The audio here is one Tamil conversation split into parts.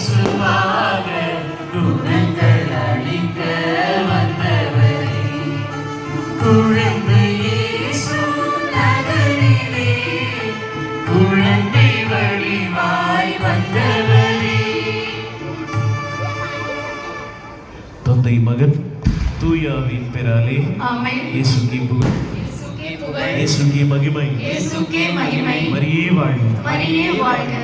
இயேசுவாக துன்பங்கள் அழிக்க வந்தவரே குழந்தை இயேசு நகரிலே குழந்தை வழிவாய் வந்தவரே. தந்தை மகன் தூயாவின் பெறாலே இயேசுக்கே புகழ். இயேசுக்கே மகிமை. இயேசுக்கே மகிமை. மரியே வாழ்க. மரியே வாழ்க.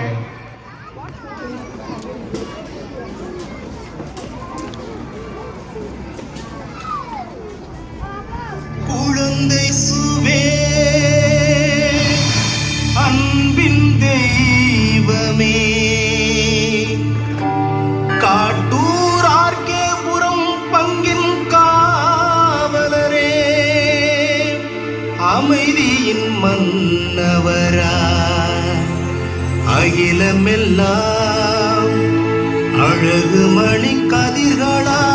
குழந்தை சுவே. அன்பின் தெய்வமே. காட்டூரார்க்கே புறம் பங்கின் காவலரே. அமைதியின் மன்னவரா. அகிலமெல்லாம் அழகு மணி கதிர்களா.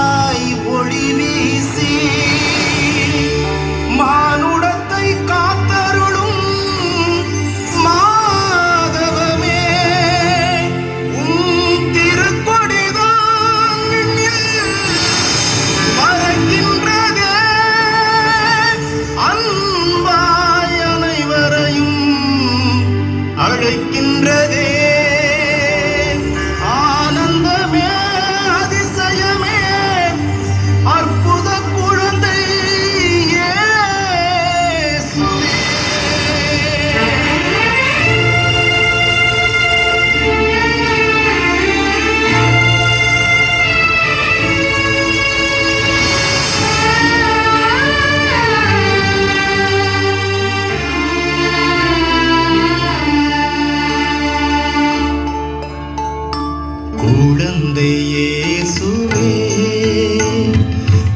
குழந்தை இயேசுவே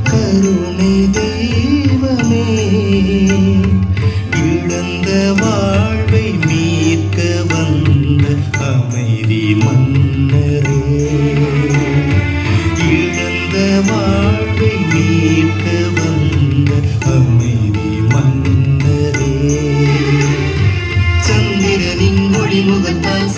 கருணை தெய்வமே. இழந்த வாழ்வை மீட்க வந்த அமைதி மன்னரே. இழந்த வாழ்வை மீட்க வந்த அமைதி மன்னரே. சந்திரனின் மொழி முகத்தால்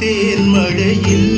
தேன் மழையில்